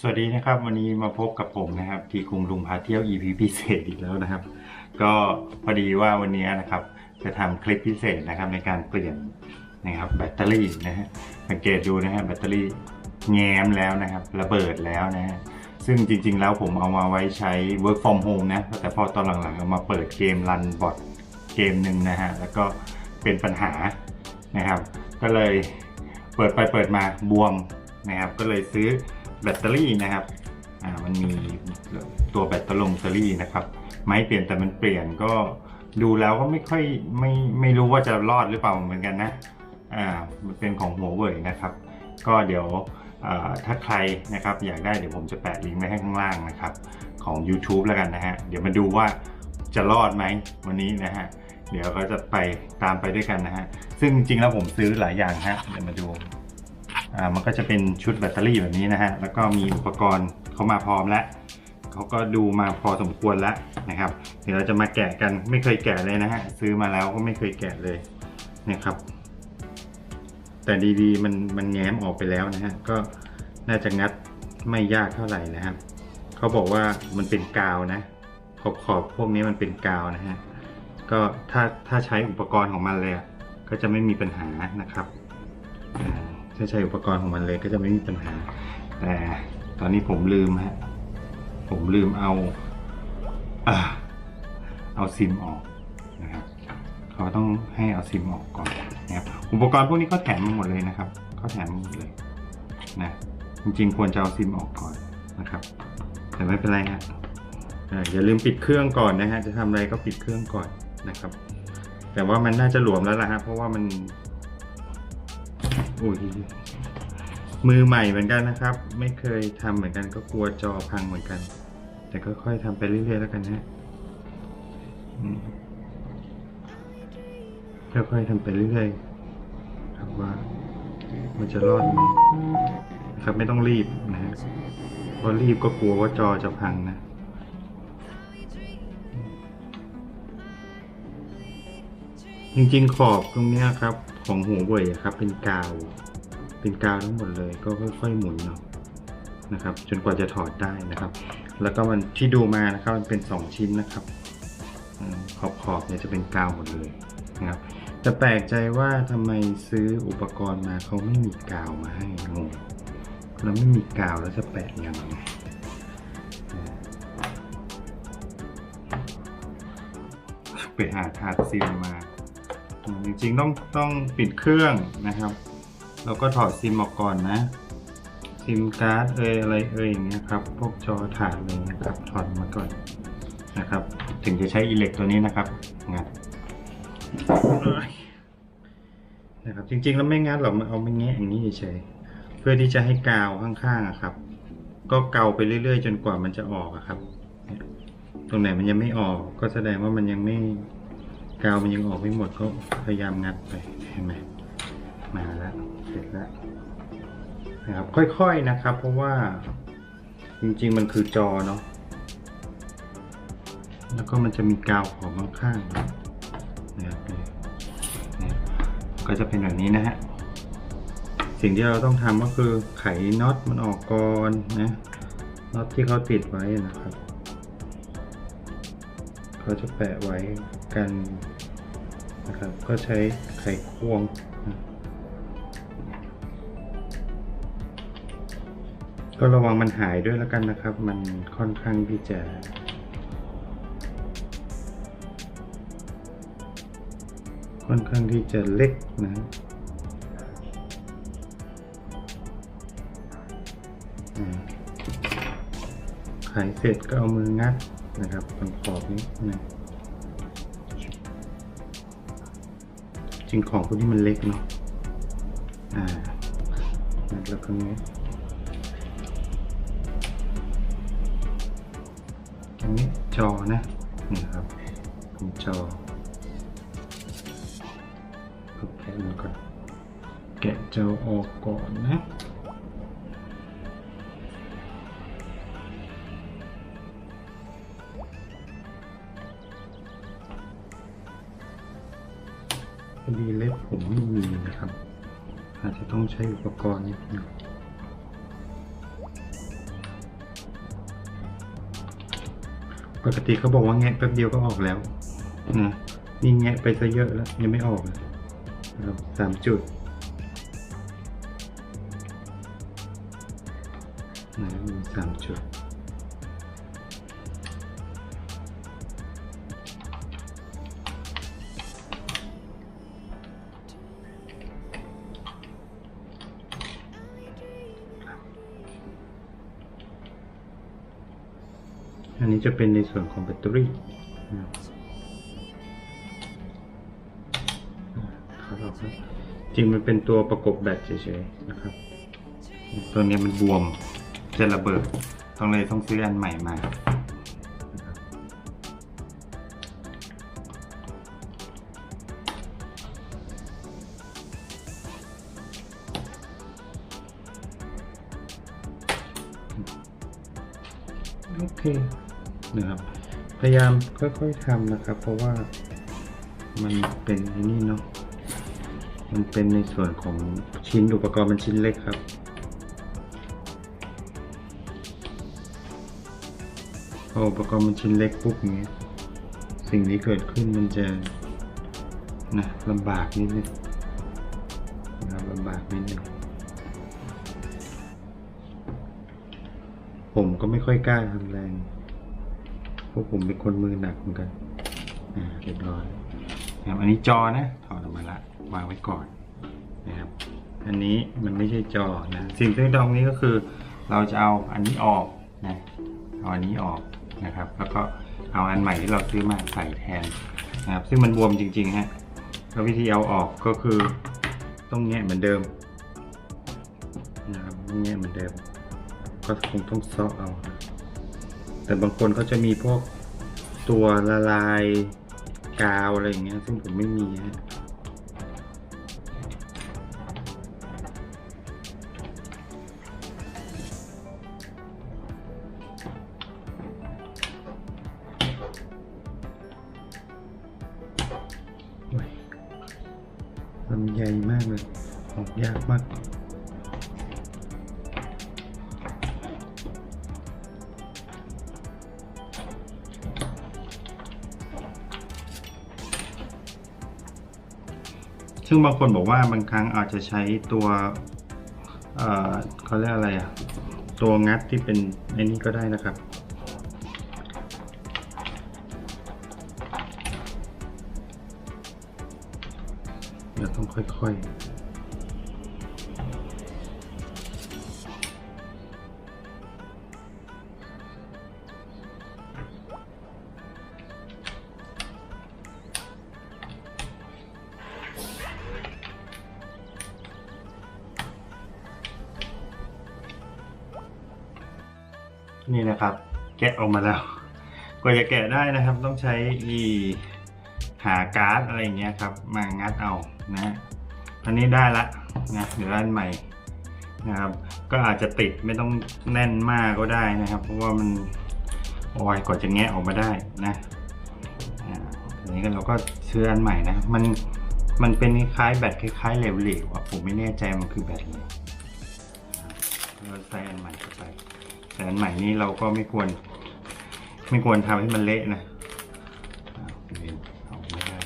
สวัสดีนะครับ วันนี้มาพบกับผมนะครับ ที่กรุงลุงพาเที่ยว EP พิเศษอีกแล้วนะครับ ก็พอดีว่าวันนี้นะครับ จะทำคลิปพิเศษนะครับ ในการเปลี่ยนนะครับแบตเตอรี่นะฮะสังเกตดูนะฮะแบตเตอรี่แง้มแล้วนะครับ ระเบิดแล้วนะฮะซึ่งจริง ๆ แล้วผมเอามาไว้ใช้ work from home นะแต่พอตอนหลังๆเอามาเปิดเกมรันบอทเกมหนึ่งนะฮะแล้วก็เป็นปัญหานะครับ ก็เลยเปิดไปเปิดมาบวมนะครับ ก็เลยซื้อ แบตเตอรี่นะครับอ่ามันมีตัวแบตเตอรี่แบตเตอรี่นะครับ ไม่เปลี่ยนแต่มันเปลี่ยนก็ดูแล้วก็ไม่ค่อยไม่ไม่รู้ว่าจะรอดหรือเปล่าเหมือนกันนะอ่ามันเป็นของหัวเว่ยนะครับ ก็เดี๋ยวอ่าถ้าใครนะครับอยากได้เดี๋ยวผมจะแปะลิงก์ไว้ให้ข้างล่างนะครับ ของ YouTube แล้วกันนะฮะ เดี๋ยวมาดูว่าจะรอดไหมวันนี้นะฮะ เดี๋ยวก็จะไปตามไปด้วยกันนะฮะ ซึ่งจริงๆแล้วผมซื้อหลายอย่างฮะ เดี๋ยวมาดู อ่ามันก็จะเป็นชุดแบตเตอรี่แบบนี้นะฮะ แล้วก็มีอุปกรณ์เขามาพร้อมแล้วเขาก็ดูมาพอสมควรแล้วนะครับ เดี๋ยวเราจะมาแกะกันไม่เคยแกะเลยนะฮะ ซื้อมาแล้วก็ไม่เคยแกะเลยนะครับ แต่ดีๆมันมันแง้มออกไปแล้วนะฮะ ก็น่าจะงัดไม่ยากเท่าไหร่นะครับเขาบอกว่ามันเป็นกาวนะ ขอบขอบพวกนี้มันเป็นกาวนะฮะ ก็ถ้าถ้าใช้อุปกรณ์ของมันเลยก็จะไม่มีปัญหานะครับ ถ้าใช้อุปกรณ์ของมันเลยก็จะไม่มีปัญหา แต่ตอนนี้ผมลืมฮะ ผมลืมเอาเอาซิมออกนะครับ เขาต้องให้เอาซิมออกก่อนนะครับ อุปกรณ์พวกนี้ก็แถมมาหมดเลยนะครับเขาแถมมาหมดเลยนะจริงๆควรจะเอาซิมออกก่อนนะครับ แต่ไม่เป็นไรฮะเอ่ออย่าลืมปิดเครื่องก่อนนะฮะ จะทำอะไรก็ปิดเครื่องก่อนนะครับ แต่ว่ามันน่าจะหลวมแล้วล่ะฮะ เพราะว่ามัน อุ้ยมือใหม่เหมือนกันนะครับ ไม่เคยทำเหมือนกันก็กลัวจอพังเหมือนกัน แต่ก็ค่อยทำไปเรื่อยๆแล้วกันนะค่อยๆทำไปเรื่อยๆครับว่า มันจะรอดไหมนะครับไม่ต้องรีบนะฮะเพราะรีบก็กลัวว่าจอจะพังนะจริงๆขอบตรงนี้ครับ ของหัวเว่ยครับ เป็นกาว เป็นกาวทั้งหมดเลยก็ค่อยๆหมุนเนาะนะครับ จนกว่าจะถอดได้นะครับ แล้วก็มันที่ดูมานะครับมันเป็นสองชิ้นนะครับขอบขอบๆเนี่ยจะเป็นกาวหมดเลยนะครับจะแปลกใจว่าทำไมซื้ออุปกรณ์มาเขาไม่มีกาวมาให้งงแล้วไม่มีกาวแล้วจะแปะยังไงไปหาถาดซิมมา จริงๆต้องต้องปิดเครื่องนะครับเราก็ถอดซิมออกก่อนนะซิมการ์ดเอยอะไรเอยอย่างเงี้ยครับพวกจอถาดเงี้ยครับถอดมาก่อนนะครับ ถึงจะใช้อิเล็กตัวนี้นะครับงัดนะครับจริงๆแล้วไม่งัดหรอกมันเอาไม่แงะอย่างนี้เฉยเพื่อที่จะให้กาวข้างๆครับ ก็เกาไปเรื่อยๆ จนกว่ามันจะออกครับ ตรงไหนมันยังไม่ออกก็แสดงว่ามันยังไม่ กาวมันยังออกไม่หมดก็พยายามงัดไปเห็นไหมมาแล้วเสร็จแล้วนะครับค่อยๆนะครับ เพราะว่าจริงๆมันคือจอเนาะแล้วก็มันจะมีกาวขอบข้างๆนะครับนี่นี่ก็จะเป็นแบบนี้นะฮะสิ่งที่เราต้องทำก็คือไขน็อตมันออกก่อนนะน็อตที่เขาติดไว้นะครับ เขาจะแปะไว้กันนะครับ ก็ใช้ไขควงก็ระวังมันหายด้วยแล้วกันนะครับ มันค่อนข้างที่จะค่อนข้างที่จะเล็กนะอ่าขายเสร็จก็เอามืองัด นะครับตรงขอบนี้นะจริงของพวกนี้มันเล็กเนาะอ่างัดแล้วก็งัดตรงนี้จอนะนี่ครับตรงจอแกะมันก่อนแกะจอออกก่อนนะ ผมไม่มีนะครับ อาจจะต้องใช้อุปกรณ์นิดหนึ่งปกติเขาบอกว่าแงะแป๊บเดียวก็ออกแล้วนี่แงะไปซะเยอะแล้ว ยังไม่ออกเลยสามจุดนะมีสามจุด อันนี้จะเป็นในส่วนของแบตเตอรี่นะครับจริงมันเป็นตัวประกบแบตเฉยๆนะครับ ตัวนี้มันบวมจะระเบิดต้องเลยต้องซื้ออันใหม่มาโอเค นะครับพยายามค่อยๆทำนะครับ เพราะว่ามันเป็นไอ้นี่เนาะมันเป็นในส่วนของชิ้นอุปกรณ์มันชิ้นเล็กครับพออุปกรณ์มันชิ้นเล็กปุ๊บอย่างเงี้ยสิ่งที่เกิดขึ้นมันจะนะลำบากนิดนึงนะครับลำบากนิดนึงผมก็ไม่ค่อยกล้าทำแรง ราะผมเป็นคนมือหนักเหมือนกันอ่าเรียบร้อยนะครับอันนี้จอนะถอดออกมาละวางไว้ก่อนนะครับอันนี้มันไม่ใช่จอนะสิ่งที่ตรงนี้ก็คือ เราจะเอาอันนี้ออกนะเอาอันนี้ออกนะครับ แล้วก็เอาอันใหม่ที่เราซื้อมาใส่แทนนะครับ ซึ่งมันบวมจริงๆฮะแล้ววิธีเอาออกก็คือต้องแงะเหมือนเดิมนะครับต้องแงะเหมือนเดิม ก็คงต้องซอกเอานะ แต่บางคนเขาจะมีพวกตัวละลายกาวอะไรอย่างเงี้ยซึ่งผมไม่มีฮะโอ้ยลำใหญ่มากเลย ออกยากมาก ซึ่งบางคนบอกว่าบางครั้งอาจจะใช้ตัวเอ่อเขาเรียกอะไรอะตัวงัดที่เป็นไอ้นี่ก็ได้นะครับเราต้องค่อยๆ แกะออกมาแล้วกว่าจะแกะได้นะครับ ต้องใช้อีหาการ์ดอะไรอย่างเงี้ยครับ มางัดเอานะอันนี้ได้ละนะเดี๋ยวอันใหม่นะครับ ก็อาจจะติดไม่ต้องแน่นมากก็ได้นะครับ เพราะว่ามันโอ้ยกว่าจะแงะออกมาได้นะอันนี้ก็เราก็ซื้ออันใหม่นะ มันมันเป็นคล้ายแบตคล้ายๆเหลวๆอะผมไม่แน่ใจมันคือแบตอะไรเราใส่อันใหม่เข้าไปแต่อันใหม่นี้เราก็ไม่ควร ไม่ควรทำให้มันเละนะนเอาไม่ได้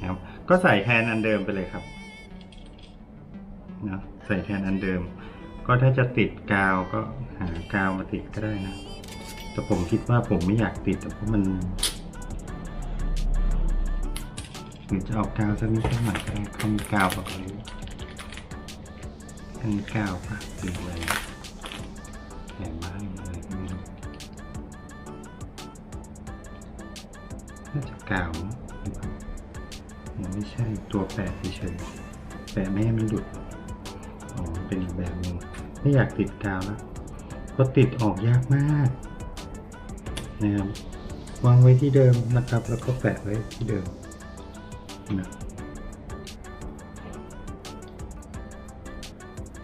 นะครับก็ใส่แทนอันเดิมไปเลยครับนะใส่แทนอันเดิม ก็ถ้าจะติดกาวก็หากาวมาติดก็ได้นะ แต่ผมคิดว่าผมไม่อยากติดเพราะมันหรือจะเอากาวสักนิดสักหน่อยก็ได้เขามีกาวแบบนี้อันนี้กาวปะหรืออะไร แถมมาให้อะไรก็ไม่รู้น่าจะกาวมั้งหรือเปล่ามันไม่ใช่ตัวแปะเฉยแปะไม่ให้มันหลุดอ๋อเป็นอีกแบบหนึงไม่อยากติดกาวแล้วเพราะติดออกยากมากนะครับวางไว้ที่เดิมนะครับ แล้วก็แปะไว้ที่เดิมนะ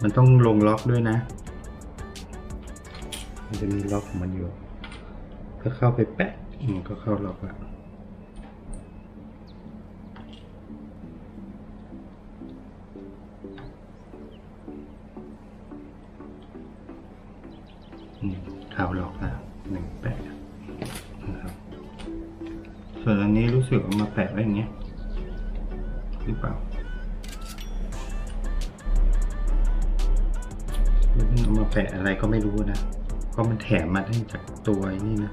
มันต้องลงล็อกด้วยนะ มันจะมีล็อกของมันอยู่ ก็เข้าไปแปะอืมก็เข้าล็อกล้วอืมทาวหลอกนะหนึ่งแปะนะครับส่วนอันนี้รู้สึกเอามาแปะไว้อย่างเงี้ยหรือเปล่าหรือเอามาแปะอะไรก็ไม่รู้นะ ก็มันแถมมาให้จากตัวนี่นะ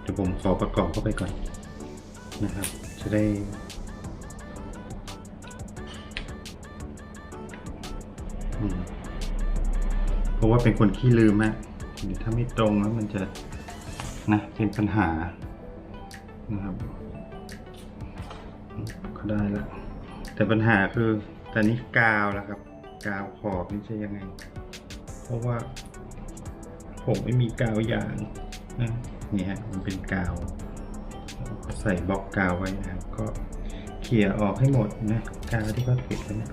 เดี๋ยวผมขอประกอบเข้าไปก่อนนะครับ จะได้ เพราะว่าเป็นคนขี้ลืมอะเดี๋ยวถ้าไม่ตรงแล้วมันจะนะเป็นปัญหานะครับก็ได้ละแต่ปัญหาคือแตอนนี้กาวแล้วครับ กาวขอบนี่จะยังไง เพราะว่า ผมไม่มีกาวยางนะนี่ฮะมันเป็นกาว ใส่บล็อกกาวไว้นะครับก็เขี่ยออกให้หมดนะกาวที่เขาติดไว้นะ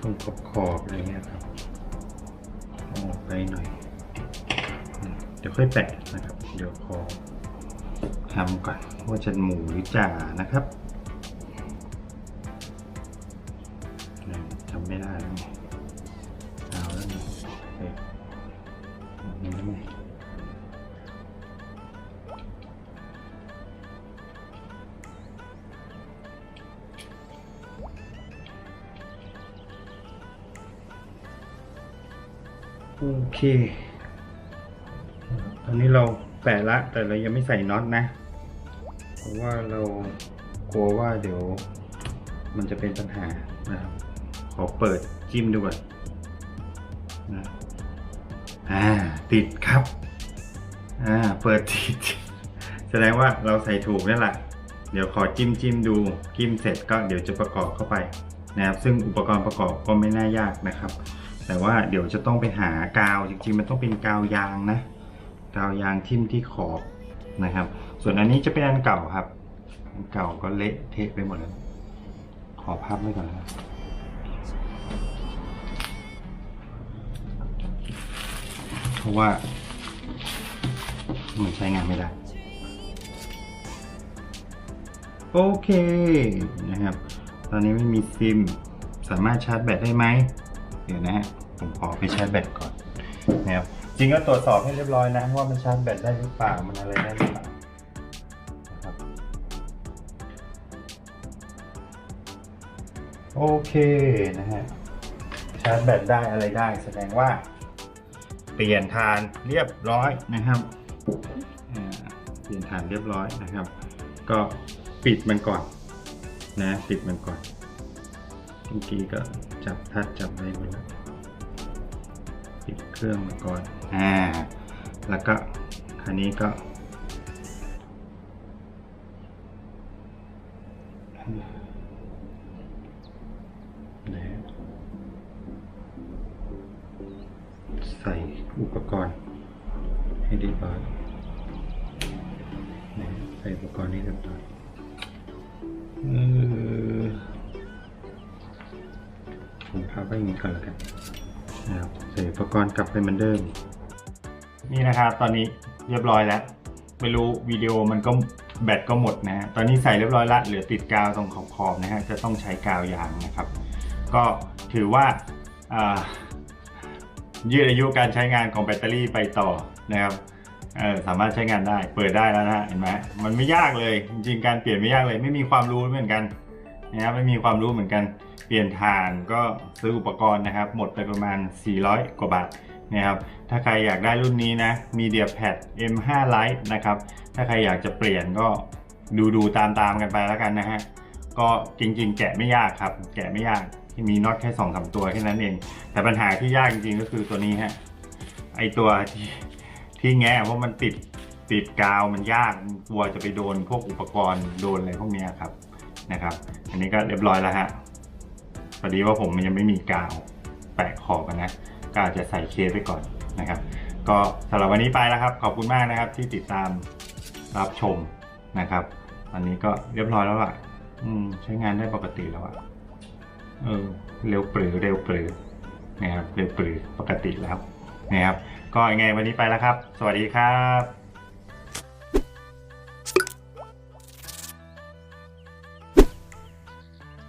ตรงขอบขอบอะไรเงี้ยครับออกไปหน่อย เดี๋ยวค่อยแปะนะครับ เดี๋ยวขอทำก่อนว่าจะหมูหรือจ่านะครับอืมจำไม่ได้แล้ว ตอนนี้เราแปะละแต่เรายังไม่ใส่น็อตนะ เพราะว่าเรากลัวว่าเดี๋ยวมันจะเป็นปัญหานะครับ ขอเปิดจิ้มดูก่อนนะอ่าติดครับอ่าเปิดติด แสดงว่าเราใส่ถูกนั่นแหละเดี๋ยวขอจิ้มจิ้มดูจิ้มเสร็จก็เดี๋ยวจะประกอบเข้าไปนะครับ ซึ่งอุปกรณ์ประกอบก็ไม่น่ายากนะครับ แต่ว่าเดี๋ยวจะต้องไปหากาวจริงๆ มันต้องเป็นกาวยางนะ กาวยางทิ่มที่ขอบนะครับ ส่วนอันนี้จะเป็นอันเก่าครับ อันเก่าก็เละเทะไปหมดแล้ว ขอพับไว้ก่อนนะเพราะว่ามันใช้งานไม่ได้ โอเคนะครับ ตอนนี้ไม่มีซิม สามารถชาร์จแบตได้ไหม เดี๋ยวนะฮะผมขอไปชาร์จแบตก่อนนะครับจริงก็ตรวจสอบให้เรียบร้อยนะว่ามันชาร์จแบตได้หรือเปล่ามันอะไรได้หรือเปล่านะครับโอเคนะฮะชาร์จแบตได้อะไรได้ แสดงว่า เปลี่ยนทานเรียบร้อยนะครับเปลี่ยนฐานเรียบร้อยนะครับ ก็ปิดมันก่อนนะปิดมันก่อนเมื่อกี้ก็ จับทัดจับอะไรไปแล้วปิดเครื่องมันก่อน อ่า แล้วก็คราวนี้ก็นะฮะใส่อุปกรณ์ให้เรียบร้อยนะฮะใส่อุปกรณ์ให้เรียบร้อย ก่อนแล้วกันนะครับใส่อุปกรณ์กลับไปเหมือนเดิม นี่นะครับตอนนี้เรียบร้อยแล้ว ไม่รู้วิดีโอมันก็แบตก็หมดนะฮะตอนนี้ใส่เรียบร้อยละเหลือติดกาวตรงขอบๆนะฮะจะต้องใช้กาวยางนะครับ ก็ถือว่าายืดอายุการใช้งานของแบตเตอรี่ไปต่อนะครับสามารถใช้งานได้เปิดได้แล้วนะเห็นไหมมันไม่ยากเลย จริงๆการเปลี่ยนไม่ยากเลย ไม่มีความรู้เหมือนกันนะครับไม่มีความรู้เหมือนกัน ปลี่ยนถ่านก็ซื้ออุปกรณ์นะครับ หมดไปประมาณ 400 กว่าบาทนะครับถ้าใครอยากได้รุ่นนี้นะ Media Pad M5 Lite นะครับ ถ้าใครอยากจะเปลี่ยนก็ดูดูตามตามกันไปแล้วกันนะฮะ ก็จริงๆ แกะไม่ยากครับ แกะไม่ยากที่มีน็อตแค่สองสามตัวแค่นั้นเอง แต่ปัญหาที่ยากจริงๆก็คือตัวนี้ฮะ ไอตัวที่ที่แงะเพราะมันติดติดกาวมันยากกลัวจะไปโดนพวกอุปกรณ์โดนอะไรพวกนี้ครับนะครับ อันนี้ก็เรียบร้อยแล้วฮะ พอดีว่าผมมันยังไม่มีกาวแปะขอบอะนะก็อาจจะใส่เคสไปก่อนนะครับ ก็สำหรับวันนี้ไปแล้วครับ ขอบคุณมากนะครับที่ติดตามรับชมนะครับตอนนี้ก็เรียบร้อยแล้วล่ะอืมใช้งานได้ปกติแล้วอะเออเร็วปรือเร็วปรือนะครับเร็วปรือปกติแล้วนะครับ ก็ยังไงวันนี้ไปแล้วครับ สวัสดีครับ